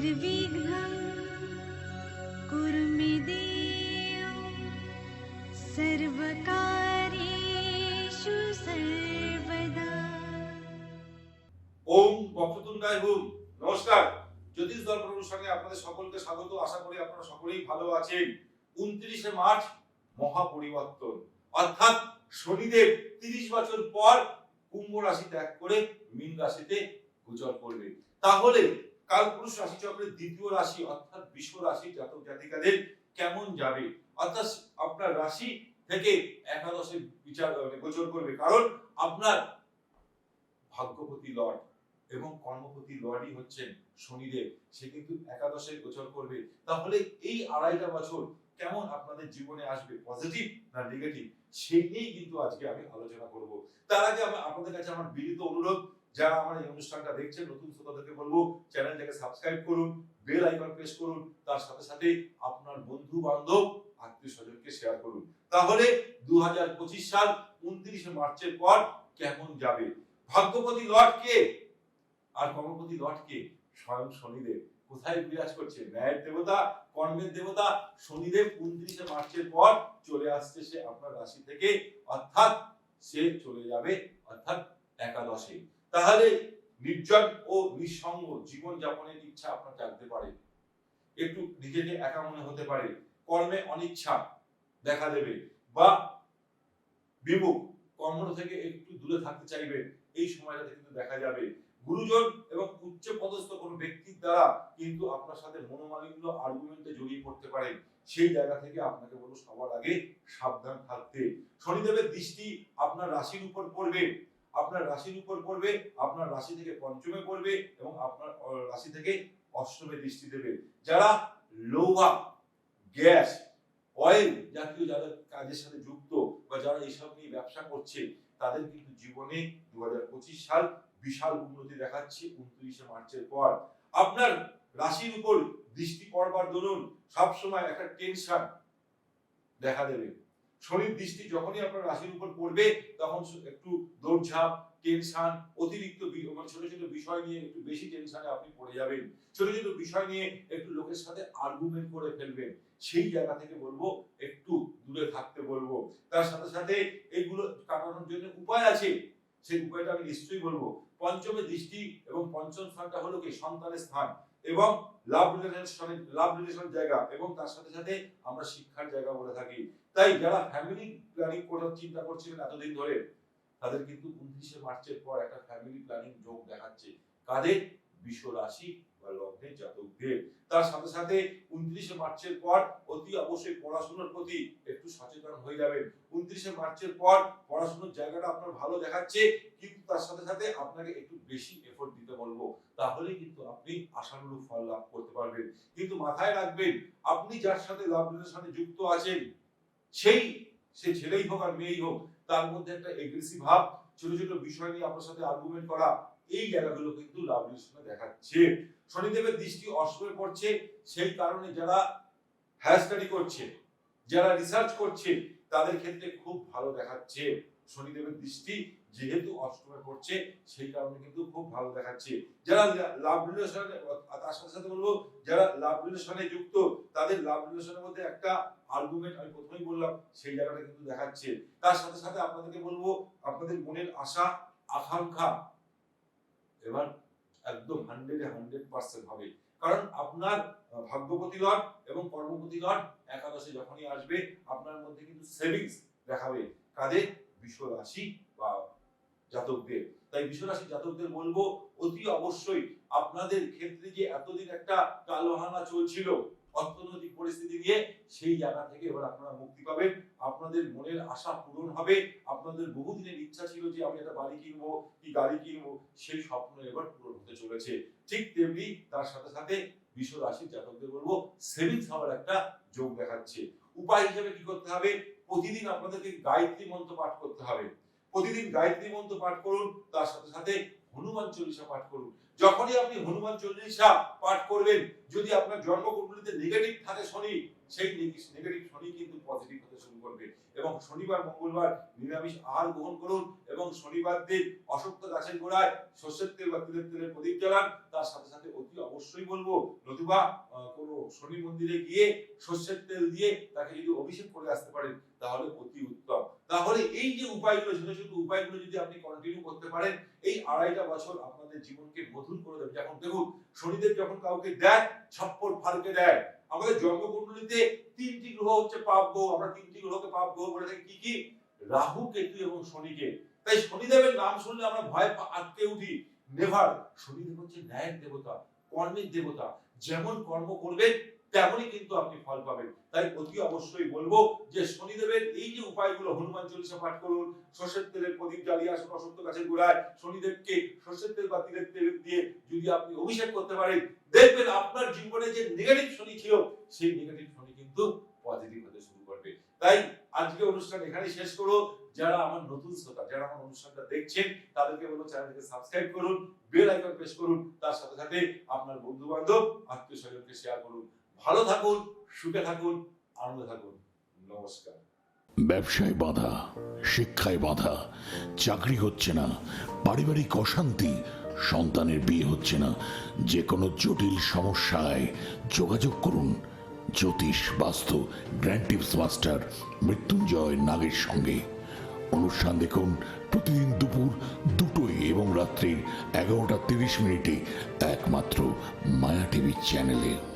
निर्विघ्नं कुरु मे देव सर्वकार्येषु सर्वदा ওম বক্রতুণ্ডায় হুম নমস্কার জ্যোতিষ দর্পণ অনুষ্ঠানে আপনাদের সকলকে স্বাগত আশা করি আপনারা সকলেই ভালো আছেন উনত্রিশে মার্চ মহা পরিবর্তন অর্থাৎ শনিদেব তিরিশ বছর পর কুম্ভ রাশি ত্যাগ করে মীন রাশিতে গোচর করবে তাহলে কালপুরুষ রাশি চক্রের দ্বিতীয় রাশি অর্থাৎ বিশ্ব রাশি জাতক জাতিকাদের কেমন যাবে? অর্থাৎ আপনার রাশি থেকে একাদশে বিচার মানে গোচর করবে। কারণ আপনার ভাগ্যপতি লর্ড এবং কর্মপতি লর্ডই হচ্ছেন শনিদেব। সে কিন্তু একাদশে গোচর করবে। তাহলে এই আড়াইটা বছর কেমন আপনাদের জীবনে আসবে? পজিটিভ না নেগেটিভ? সেই নিয়েই কিন্তু আজকে আমি আলোচনা করব। তার আগে আপনাদের কাছে আমার বিনীত অনুরোধ যারা আমার এই অনুষ্ঠানটা দেখছেন, নতুন শ্রোতাদেরকে বলব, চ্যানেলটাকে সাবস্ক্রাইব করুন বেল আইকন প্রেস করুন, তার সাথে সাথে আপনার বন্ধু বান্ধব আত্মীয় স্বজনকে শেয়ার করুন। তাহলে দু সাল উনত্রিশে মার্চের পর কেমন যাবে? ভাগ্যপতি লর্ড কে? আর কর্মপতি লর্ড কে? স্বয়ং শনিদেব। কোথায় বিরাজ করছে? ন্যায়ের দেবতা, কর্মের দেবতা, শনিদেব উনত্রিশে মার্চের পর চলে আসছে সে আপনার রাশি থেকে, অর্থাৎ সে চলে যাবে, অর্থাৎ একাদশে। তাহলে নির্জন ও নিঃসঙ্গ জীবন যাপনের ইচ্ছা আপনার জাগতে পারে। একটু নিজেকে একা মনে হতে পারে। কর্মে অনিচ্ছা দেখা দেবে বা বিমুখ কর্ম থেকে একটু দূরে থাকতে চাইবে। এই সময়টাতে কিন্তু দেখা যাবে। গুরুজন এবং উচ্চ পদস্থ কোনো ব্যক্তির দ্বারা কিন্তু আপনার সাথে মনোমালিন্য আর্গুমেন্টে জড়িয়ে পড়তে পারে। সেই জায়গা থেকে আপনাকে বলব সবার আগে সাবধান থাকতে। শনিদেবের দৃষ্টি আপনার রাশির উপর পড়বে। আপনার রাশির উপর পড়বে, আপনার রাশি থেকে পঞ্চমে পড়বে এবং আপনার রাশি থেকে অষ্টমে দৃষ্টি দেবে। যারা লোহা, গ্যাস, অয়েল জাতীয় যাদের কাজের সাথে যুক্ত বা যারা এইসব নিয়ে ব্যবসা করছে, তাদের কিন্তু জীবনে দু হাজার পঁচিশ সাল বিশাল উন্নতি দেখাচ্ছে উনত্রিশে মার্চের পর। আপনার রাশির উপর দৃষ্টি পড়বার দরুন সবসময় একটা টেনশন দেখা দেবে। শনির দৃষ্টি যখনই আপনার রাশির উপর পড়বে, তখন একটু দৌড়ঝাঁপ, টেনশন, অতিরিক্ত মানে ছোট ছোট বিষয় নিয়ে একটু বেশি টেনশনে আপনি পড়ে যাবেন। ছোট ছোট বিষয় নিয়ে একটু লোকের সাথে আর্গুমেন্ট করে ফেলবেন। সেই জায়গা থেকে বলব, একটু দূরে থাকতে বলব। তার সাথে সাথে এইগুলো কাটানোর জন্য উপায় আছে। সেই উপায়টা আমি নিশ্চয়ই বলব। পঞ্চমে দৃষ্টি এবং পঞ্চম স্থানটা হলো কি? সন্তানের স্থান এবং লাভ রিলেশনের লাভ রিলেশন জায়গা এবং তার সাথে সাথে আমরা শিক্ষার জায়গা বলে থাকি। তাই যারা ফ্যামিলি প্ল্যানিং করার চিন্তা করছিলেন এতদিন ধরে, তাদের কিন্তু উনত্রিশে মার্চের পর একটা ফ্যামিলি প্ল্যানিং যোগ দেখাচ্ছে। কাদের? বিশ্ব রাশি বা লগ্নের জাতকদের। তার সাথে সাথে উনত্রিশে মার্চের পর অতি অবশ্যই পড়াশোনার প্রতি একটু সচেতন হয়ে যাবেন। উনত্রিশে মার্চের পর পড়াশোনার জায়গাটা আপনার ভালো দেখাচ্ছে, কিন্তু তার সাথে সাথে আপনাকে একটু বেশি এফোর্ট দিতে বলব। তাহলেই কিন্তু আপনি আশানুরূপ ফল লাভ করতে পারবেন। কিন্তু মাথায় রাখবেন, আপনি যার সাথে লাভ রিলেশনে যুক্ত আছেন সেই, সে ছেলেই হোক আর মেয়েই হোক, তার মধ্যে একটা এগ্রেসিভ ভাব, ছোট ছোট বিষয় নিয়ে আপনার সাথে আর্গুমেন্ট করা, এই জায়গাগুলো কিন্তু লাভ রিলেশনে দেখাচ্ছে। শনিদেবের দৃষ্টি অষ্টমে পড়ছে, সেই কারণে যারা হায়ার স্টাডি করছে, যারা রিসার্চ করছে, তাদের ক্ষেত্রে খুব ভালো দেখাচ্ছে। শনিদেবের দৃষ্টি যেহেতু অষ্টমে পড়ছে সেই কারণে কিন্তু খুব ভালো দেখাচ্ছে। যারা লাভ রিলেশনে তার সাথে সাথে বলব যারা লাভ রিলেশনে যুক্ত তাদের লাভ রিলেশনের মধ্যে একটা আর্গুমেন্ট আমি প্রথমেই বললাম সেই জায়গাটা কিন্তু দেখাচ্ছে। তার সাথে সাথে আপনাদেরকে বলব আপনাদের মনের আশা আকাঙ্ক্ষা এবার একদম হান্ড্রেডে হান্ড্রেড পার্সেন্ট হবে। কারণ আপনার আহ, ভাগ্যপতি লট এবং কর্মপতি লট একাদশে যখনই আসবে আপনার মধ্যে কিন্তু সেভিংস দেখাবে। কাদের বিশ্ব রাশি বা জাতকদের। তাই বিশ্ব রাশি জাতকদের বলব, অতি অবশ্যই আপনাদের ক্ষেত্রে যে এতদিন একটা কালোহানা চলছিল অর্থনৈতিক পরিস্থিতি নিয়ে, সেই জায়গা থেকে এবার আপনারা মুক্তি পাবেন। আপনাদের মনের আশা পূরণ হবে। আপনাদের বহুদিনের ইচ্ছা ছিল যে আমি একটা বাড়ি কিনবো কি গাড়ি কিনবো, সেই স্বপ্ন এবার পূরণ হতে চলেছে। ঠিক তেমনি তার সাথে সাথে বিশ্ব রাশির জাতকদের বলব সেভিংস হওয়ার একটা যোগ দেখাচ্ছে। উপায় হিসেবে কি করতে হবে? প্রতিদিন আপনাদেরকে গায়ত্রী মন্ত্র পাঠ করতে হবে। প্রতিদিন গায়ত্রী মন্ত্র পাঠ করুন, তার সাথে সাথে হনুমান চল্লিশা পাঠ করুন। যখনই আপনি হনুমান চল্লিশা পাঠ করবেন, যদি আপনার জন্মকুণ্ডলিতে নেগেটিভ থাকে শনি, সেই নেগেটিভ শনি শুরু করবে এবং শনিবার, মঙ্গলবার নিরামিষ আহার গ্রহণ করুন এবং শনিবার দিন অসত্য গাছের গোড়ায় সর্ষের তেল বা তিলের তেলের প্রদীপ জ্বালান। তার সাথে সাথে অতি অবশ্যই বলব, নতুবা কোনো শনি মন্দিরে গিয়ে সর্ষের তেল দিয়ে তাকে যদি অভিষেক করে আসতে পারেন, তাহলে অতি উত্তম। তাহলে এই যে উপায়গুলো, ছোট ছোট উপায়গুলো যদি আপনি কন্টিনিউ করতে পারেন, এই আড়াইটা বছর আপনাদের জীবনকে মধুর করে দেবে। যখন দেখুন, শনিদেব যখন কাউকে দেয়, ছপ্পর ফালকে দেয়। আমাদের জন্মকুণ্ডলিতে তিনটি গ্রহ হচ্ছে পাপ গ্রহ আমরা তিনটি গ্রহকে পাপ গ্রহ বলে থাকি। কি কি? রাহু, কেতু এবং শনিকে। তাই শনিদেবের নাম শুনলে আমরা ভয় আটকে উঠি। নেভার, শনিদেব হচ্ছে ন্যায়ের দেবতা। কর্মের দেবতা। যেমন কর্ম করবেন, তেমনই কিন্তু আপনি ফল পাবেন। তাই অতি অবশ্যই বলব যে শনিদেবের এই যে উপায়গুলো, হনুমান চল্লিশা পাঠ করুন, সর্ষের তেলের প্রদীপ জ্বালিয়ে আসুন অসত্য গাছের গোড়ায়, শনিদেবকে সর্ষের তেল বা তিলের তেল দিয়ে যদি আপনি অভিষেক করতে পারেন, দেখবেন আপনার জীবনে যে নেগেটিভ শনি ছিল, সেই নেগেটিভ শনি কিন্তু পজিটিভ হতে শুরু করবে। তাই আজকে অনুষ্ঠান এখানেই শেষ করো। যারা আমার নতুন শ্রোতা, যারা আমার অনুষ্ঠানটা দেখছেন, তাদেরকে বলব চ্যানেলটিকে সাবস্ক্রাইব করুন, বেল আইকন প্রেস করুন, তার সাথে সাথে আপনার বন্ধু বান্ধব আত্মীয় স্বজনকে শেয়ার করুন। ভালো থাকুন, সুখে থাকুন, আনন্দে থাকুন। নমস্কার। ব্যবসায় বাধা, শিক্ষায় বাধা, চাকরি হচ্ছে না, পারিবারিক অশান্তি, সন্তানের বিয়ে হচ্ছে না যে কোনো জটিল সমস্যায় যোগাযোগ করুন। জ্যোতিষ বাস্তু গ্র্যান্ড টিপস মাস্টার মৃত্যুঞ্জয় নাগের সঙ্গে। অনুষ্ঠান দেখুন প্রতিদিন দুপুর দুটোই এবং রাত্রি এগারোটা তিরিশ মিনিটে একমাত্র মায়া টিভি চ্যানেলে।